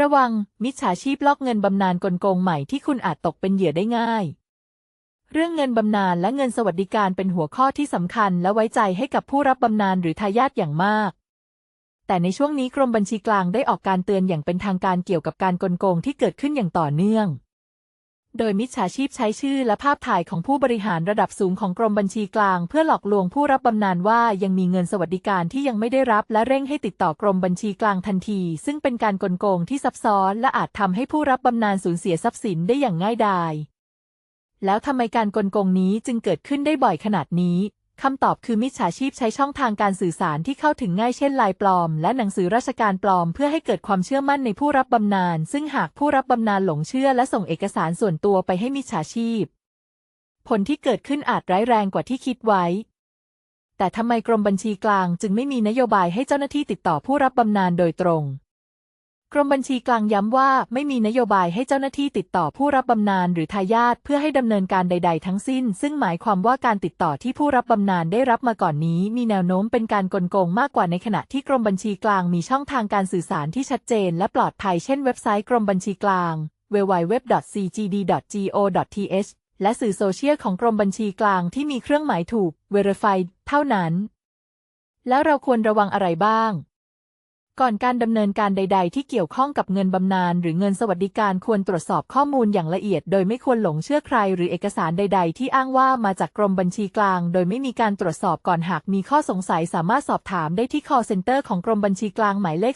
ระวัง มิจฉาชีพลอกเงินบำนาญกลโกงใหม่ที่คุณอาจตกเป็นเหยื่อได้ง่าย เรื่องเงินบำนาญและเงินสวัสดิการเป็นหัวข้อที่สำคัญและไว้ใจให้กับผู้รับบำนาญหรือทายาทอย่างมาก แต่ในช่วงนี้กรมบัญชีกลางได้ออกการเตือนอย่างเป็นทางการเกี่ยวกับการกลโกงที่เกิดขึ้นอย่างต่อเนื่อง โดยมิจฉาชีพใช้ชื่อและภาพถ่ายของผู้บริหารระดับสูงของกรมบัญชีกลาง เพื่อหลอกลวงผู้รับบำนาญว่ายังมีเงินสวัสดิการที่ยังไม่ได้รับ และเร่งให้ติดต่อกรมบัญชีกลางทันที ซึ่งเป็นการกลโกงที่ซับซ้อน และอาจทำให้ผู้รับบำนาญสูญเสียทรัพย์สินได้อย่างง่ายดายแล้วทำไมการกลโกงนี้จึงเกิดขึ้นได้บ่อยขนาดนี้ คำตอบคือมิจฉาชีพใช้ช่องทางการสื่อสารที่เข้าถึงง่ายเช่นลน์ปลอม และหนังสือราชการปลอม เพื่อให้เกิดความเชื่อมั่นในผู้รับบำนาญซึ่งหากผู้รับบำนาญหลงเชื่อและส่งเอกสารส่วนตัวไปให้มิจฉาชีพ ผลที่เกิดขึ้นอาจร้ายแรงกว่าที่คิดไว้ แต่ทำไมกรมบัญชีกลางจึงไม่มีนโยบายให้เจ้าหน้าที่ติดต่อผู้รับบำนาญโดยตรง กรมบัญชีกลางย้ำว่าไม่มีนโยบายให้เจ้าหน้าที่ติดต่อผู้รับบำนาญหรือทายาทเพื่อให้ดำเนินการใด ๆ ทั้งสิ้น ซึ่งหมายความว่าการติดต่อที่ผู้รับบำนาญได้รับมาก่อนนี้ มีแนวโน้มเป็นการกลโกงมากกว่าในขณะที่กรมบัญชีกลางมีช่องทางการสื่อสารที่ชัดเจน และปลอดภัยเช่นเว็บไซต์กรมบัญชีกลาง www.cgd.go.th และสื่อโซเชียลของกรมบัญชีกลางที่มีเครื่องหมายถูก Verified เท่านั้น แล้วเราควรระวังอะไรบ้าง ก่อนการดำเนินการใด ๆ ที่เกี่ยวข้องกับเงินบำนาญหรือเงินสวัสดิการควรตรวจสอบข้อมูลอย่างละเอียด โดยไม่ควรหลงเชื่อใคร หรือเอกสารใด ๆ ที่อ้างว่ามาจากกรมบัญชีกลาง โดยไม่มีการตรวจสอบก่อนหากมีข้อสงสัยสามารถสอบถามได้ที่ call center ของกรมบัญชีกลางหมายเลข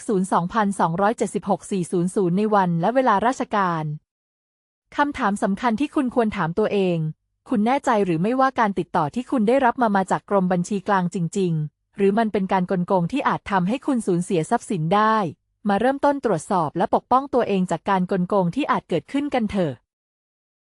02276 400 ในวันและเวลาราชการคำถามสำคัญที่คุณควรถามตัวเอง คุณแน่ใจหรือไม่ว่าการติดต่อที่คุณได้รับมามาจากกรมบัญชีกลางจริง ๆ หรือมันเป็นการกลโกงที่อาจทำให้คุณสูญเสียทรัพย์สินได้ มาเริ่มต้นตรวจสอบและปกป้องตัวเองจากการกลโกงที่อาจเกิดขึ้นกันเถอะ